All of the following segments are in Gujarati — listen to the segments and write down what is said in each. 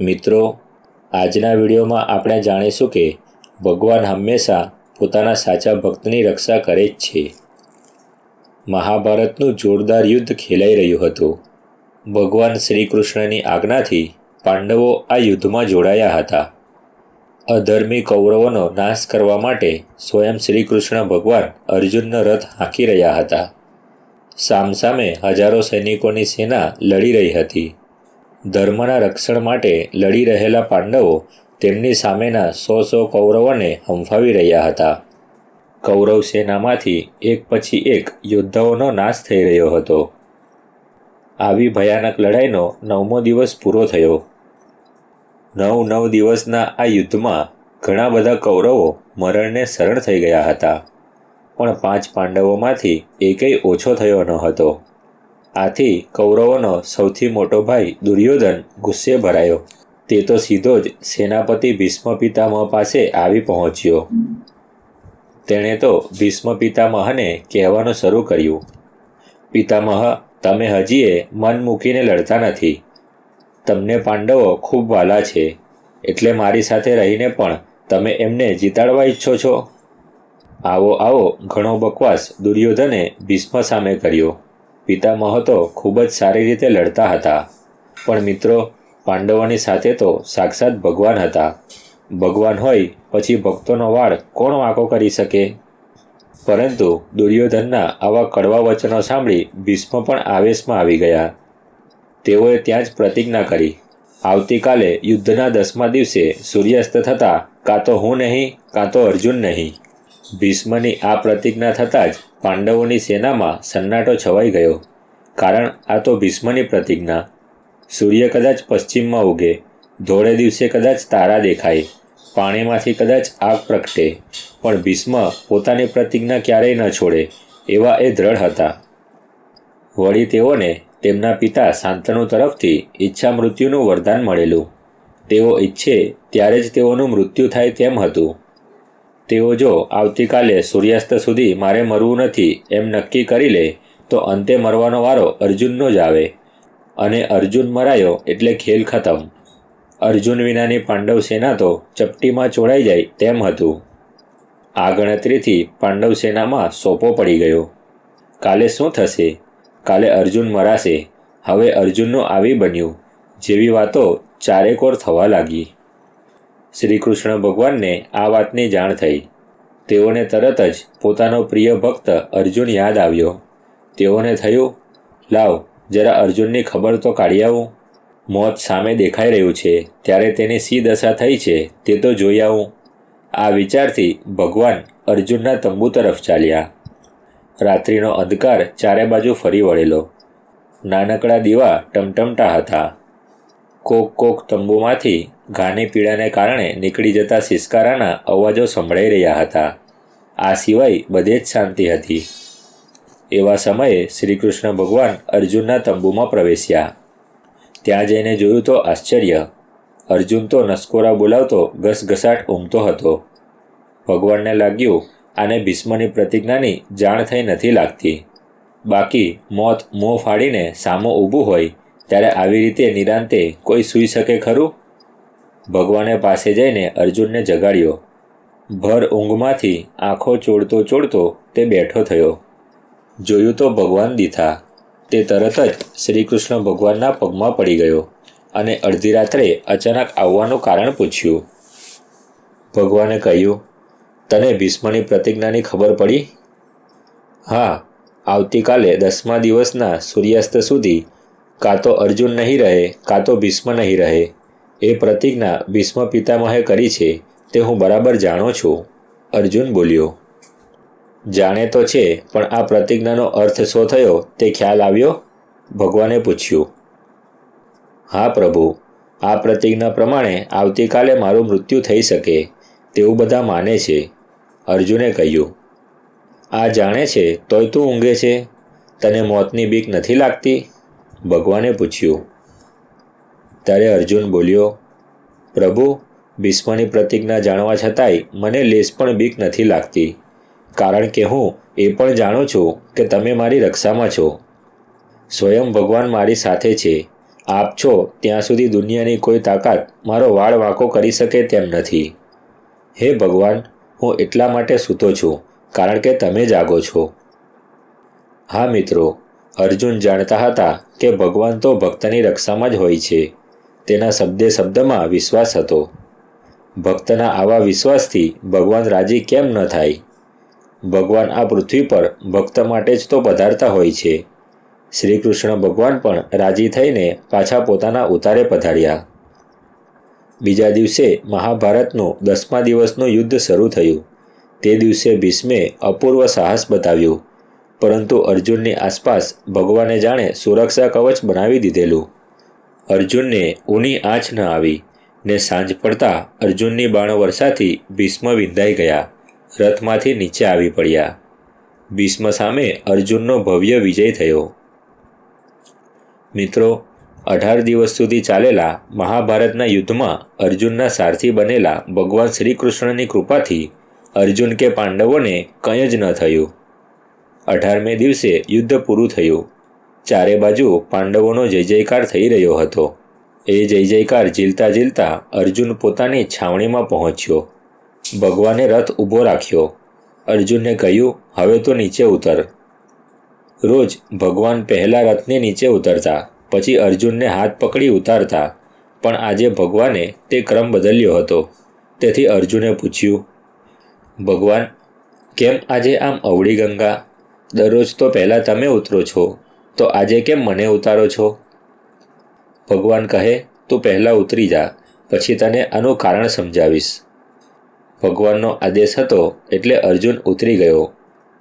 મિત્રો, આજના વિડીયોમાં આપણે જાણીશું કે ભગવાન હંમેશા પોતાના સાચા ભક્તની રક્ષા કરે જ છે. મહાભારતનું જોરદાર યુદ્ધ ખેલાઈ રહ્યું હતું. ભગવાન શ્રી કૃષ્ણની આજ્ઞાથી પાંડવો આ યુદ્ધમાં જોડાયા હતા. અધર્મી કૌરવોનો નાશ કરવા માટે સ્વયં શ્રી કૃષ્ણ ભગવાન અર્જુનનો રથ હાંકી રહ્યા હતા. સામસામે હજારો સૈનિકોની સેના લડી રહી હતી. ધર્મના રક્ષણ માટે લડી રહેલા પાંડવો તેમની સામેના સો સો કૌરવોને હંફાવી રહ્યા હતા. કૌરવ સેનામાંથી એક પછી એક યોદ્ધાઓનો નાશ થઈ રહ્યો હતો. આવી ભયાનક લડાઈનો નવમો દિવસ પૂરો થયો. નવ નવ દિવસના આ યુદ્ધમાં ઘણા બધા કૌરવો મરણને શરણ થઈ ગયા હતા. પણ પાંચ પાંડવોમાંથી એકેય ઓછો થયો ન હતો. આથી કૌરવોનો સૌથી મોટો ભાઈ દુર્યોધન ગુસ્સે ભરાયો. તે તો સીધો જ સેનાપતિ ભીષ્મ પિતામહ પાસે આવી પહોંચ્યો. તેણે તો ભીષ્મ પિતામહને કહેવાનું શરૂ કર્યું. પિતામહ, તમે હજીએ મન મૂકીને લડતા નથી. તમને પાંડવો ખૂબ વાલા છે, એટલે મારી સાથે રહીને પણ તમે એમને જીતાડવા ઈચ્છો છો? આવો આવો, ઘણો બકવાસ દુર્યોધને ભીષ્મ સામે કર્યો. પિતામહ તો ખૂબ જ સારી રીતે લડતા હતા. પણ મિત્રો, પાંડવોની સાથે તો સાક્ષાત ભગવાન હતા. ભગવાન હોય પછી ભક્તોનો વાળ કોણ વાંકો કરી શકે? પરંતુ દુર્યોધનના આવા કડવા વચનો સાંભળી ભીષ્મ પણ આવેશમાં આવી ગયા. તેઓએ ત્યાં જ પ્રતિજ્ઞા કરી. આવતીકાલે યુદ્ધના દસમા દિવસે સૂર્યાસ્ત થતાં કાં તો હું નહીં, કાં તો અર્જુન નહીં. ભીષ્મની આ પ્રતિજ્ઞા થતાં જ પાંડવોની સેનામાં સન્નાટો છવાઈ ગયો. કારણ આ તો ભીષ્મની પ્રતિજ્ઞા. સૂર્ય કદાચ પશ્ચિમમાં ઉગે, ધોળે દિવસે કદાચ તારા દેખાય, પાણીમાંથી કદાચ આગ પ્રગટે. પણ ભીષ્મ પોતાની પ્રતિજ્ઞા ક્યારેય ન છોડે, એવા એ દ્રઢ હતા. વળી તેઓને તેમના પિતા શાંતનુ તરફથી ઈચ્છા મૃત્યુનું વરદાન મળેલું. તેઓ ઈચ્છે ત્યારે જ તેઓનું મૃત્યુ થાય તેમ હતું. તેઓ જો આવતીકાલે સૂર્યાસ્ત સુધી મારે મરવું નથી એમ નક્કી કરી લે, તો અંતે મરવાનો વારો અર્જુનનો જ આવે. અને અર્જુન મરાયો એટલે ખેલ ખતમ. અર્જુન વિનાની પાંડવ સેના તો ચપટીમાં ચોડાઈ જાય તેમ હતું. આ ગણતરીથી પાંડવ સેનામાં સોપો પડી ગયો. કાલે શું થશે? કાલે અર્જુન મરાશે. હવે અર્જુનનું આવી બન્યું. જેવી વાતો ચારેકોર થવા લાગી. શ્રી કૃષ્ણ ભગવાનને આ વાતની જાણ થઈ. તેઓને તરત જ પોતાનો પ્રિય ભક્ત અર્જુન યાદ આવ્યો. તેઓને થયું, લાવ, જરા અર્જુનની ખબર તો કાઢી આવું. મોત સામે દેખાઈ રહ્યું છે, ત્યારે તેની સી દશા થઈ છે, તે તો જોઈ આવું. આ વિચારથી ભગવાન અર્જુનના તંબુ તરફ ચાલ્યા. રાત્રિનો અંધકાર ચારે બાજુ ફરી વળેલો. નાનકડા દીવા ટમટમતા હતા. કોક કોક તંબુમાંથી ઘાની પીડાને કારણે નીકળી જતા સિસકારાના અવાજો સંભળાઈ રહ્યા હતા. આ સિવાય બધે જ શાંતિ હતી. એવા સમયે શ્રી કૃષ્ણ ભગવાન અર્જુનના તંબુમાં પ્રવેશ્યા. ત્યાં જઈને જોયું તો આશ્ચર્ય. અર્જુન તો નસકોરા બોલાવતો ઘસઘસાટ ઉમતો હતો. ભગવાનને લાગ્યું આને ભીષ્મની પ્રતિજ્ઞાની જાણ થઈ નથી લાગતી. બાકી મોત મોં ફાડીને સામો ઊભું હોય, ત્યારે આવી રીતે નિરાંતે કોઈ સૂઈ શકે ખરું? ભગવાને પાસે જઈને અર્જુનને જગાડ્યો. ભર ઊંઘમાંથી આંખો ચોડતો ચોડતો તે બેઠો થયો. જોયું તો ભગવાન દીથા. તે તરત જ શ્રી કૃષ્ણ ભગવાનના પગમાં પડી ગયો અને અડધી રાત્રે અચાનક આવવાનું કારણ પૂછ્યું. ભગવાને કહ્યું, તને ભીષ્મની પ્રતિજ્ઞાની ખબર પડી? હા, આવતીકાલે દસમા દિવસના સૂર્યાસ્ત સુધી કાં તો અર્જુન નહીં રહે, કાં તો ભીષ્મ નહીં રહે. એ પ્રતિજ્ઞા ભીષ્મ પિતામહે કરી છે, તે હું બરાબર જાણો છું. અર્જુન બોલ્યો, જાણે તો છે, પણ આ પ્રતિજ્ઞાનો અર્થ શો થયો તે ખ્યાલ આવ્યો? ભગવાને પૂછ્યું, હા પ્રભુ, આ પ્રતિજ્ઞા પ્રમાણે આવતીકાલે મારું મૃત્યુ થઈ શકે, તેવું બધા માને છે. અર્જુને કહ્યું, આ જાણે છે, તોય તું ઊંઘે છે? તને મોતની બીક નથી લાગતી? ભગવાને પૂછ્યું ત્યારે અર્જુન બોલ્યો, પ્રભુ, ભીષ્મની પ્રતિજ્ઞા જાણવા છતાંય મને લેસ પણ બીક નથી લાગતી. કારણ કે હું એ પણ જાણું છું કે તમે મારી રક્ષામાં છો. સ્વયં ભગવાન મારી સાથે છે. આપ છો ત્યાં સુધી દુનિયાની કોઈ તાકાત મારો વાળ વાંકો કરી શકે તેમ નથી. હે ભગવાન, હું એટલા માટે સૂતો છું, કારણ કે તમે જાગો છો. હા મિત્રો, અર્જુન જાણતા હતા કે ભગવાન તો ભક્તની રક્ષામાં જ હોય છે. તેના શબ્દે શબ્દમાં વિશ્વાસ હતો. ભક્તના આવા વિશ્વાસથી ભગવાન રાજી કેમ ન થાય? ભગવાન આ પૃથ્વી પર ભક્ત માટે જ તો પધારતા હોય છે. શ્રી કૃષ્ણ ભગવાન પણ રાજી થઈને પાછા પોતાના ઉતારે પધાર્યા. બીજા દિવસે મહાભારતનું દસમા દિવસનું યુદ્ધ શરૂ થયું. તે દિવસે ભીષ્મે અપૂર્વ સાહસ બતાવ્યું. પરંતુ અર્જુનની આસપાસ ભગવાને જાણે સુરક્ષા કવચ બનાવી દીધેલું. અર્જુનને ઊની આંચ ન આવી. ને સાંજ પડતા અર્જુનની બાણવર્ષાથી ભીષ્મ વિંધાઈ ગયા. રથમાંથી નીચે આવી પડ્યા. ભીષ્મ સામે અર્જુનનો ભવ્ય વિજય થયો. મિત્રો, અઢાર દિવસ સુધી ચાલેલા મહાભારતના યુદ્ધમાં અર્જુનના સારથી બનેલા ભગવાન શ્રી કૃષ્ણની કૃપાથી અર્જુન કે પાંડવોને કંઈ જ ન થયું. અઢારમે દિવસે યુદ્ધ પૂરું થયું. ચારે બાજુ પાંડવોનો જય જયકાર થઈ રહ્યો હતો. એ જય જયકાર ઝીલતા ઝીલતા અર્જુન પોતાની છાવણીમાં પહોંચ્યો. ભગવાને રથ ઊભો રાખ્યો. અર્જુનને કહ્યું, હવે તો નીચે ઉતર. રોજ ભગવાન પહેલા રથને નીચે ઉતરતા, પછી અર્જુનને હાથ પકડી ઉતારતા, પણ આજે ભગવાને તે ક્રમ બદલ્યો હતો. તેથી અર્જુને પૂછ્યું, ભગવાન, કેમ આજે આમ અવળી ગંગા? દરરોજ તો પહેલાં તમે ઉતરો છો. તો આજે કેમ મને ઉતારો છો? ભગવાન કહે, તું પહેલાં ઉતરી જા, પછી તને આનું કારણ સમજાવીશ. ભગવાનનો આદેશ હતો એટલે અર્જુન ઉતરી ગયો.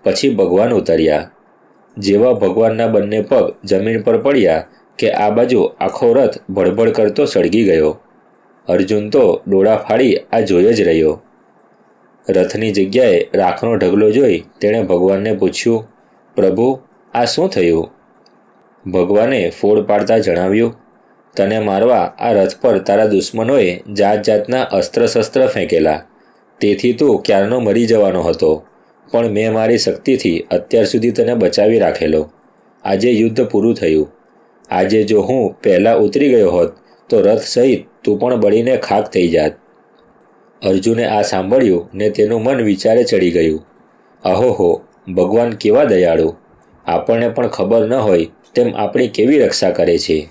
પછી ભગવાન ઉતર્યા. જેવા ભગવાનના બંને પગ જમીન પર પડ્યા કે આ બાજુ આખો રથ ભડભડ કરતો સળગી ગયો. અર્જુન તો ડોળા ફાડી આ જોઈ જ રહ્યો. રથની જગ્યાએ રાખનો ઢગલો જોઈ તેણે ભગવાનને પૂછ્યું, પ્રભુ, આ શું થયું? ભગવાને ફોડ પાડતા જણાવ્યું, તને મારવા આ રથ પર તારા દુશ્મનોએ જાત જાતના અસ્ત્ર શસ્ત્ર ફેંકેલા. તેથી તું ક્યારનો મરી જવાનો હતો, પણ મેં મારી શક્તિથી અત્યાર સુધી તને બચાવી રાખેલો. આજે યુદ્ધ પૂરું થયું. આજે જો હું પહેલાં ઉતરી ગયો હોત, તો રથ સહિત તું પણ બળીને ખાક થઈ જાત. અર્જુને આ સાંભળ્યું ને તેનું મન વિચારે ચડી ગયું. અહોહો, ભગવાન કેવા દયાળુ. આપણને પણ ખબર ન હોય તેમ આપણી કેવી રક્ષા કરે છે?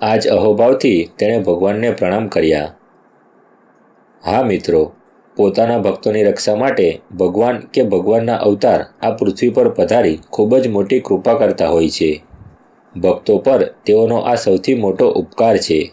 આજ અહોભાવથી તેણે ભગવાનને પ્રણામ કર્યા. હા મિત્રો, પોતાના ભક્તોની રક્ષા માટે ભગવાન કે ભગવાનના અવતાર આ પૃથ્વી પર પધારી ખૂબ જ મોટી કૃપા કરતા હોય છે. ભક્તો પર તેઓનો આ સૌથી મોટો ઉપકાર છે.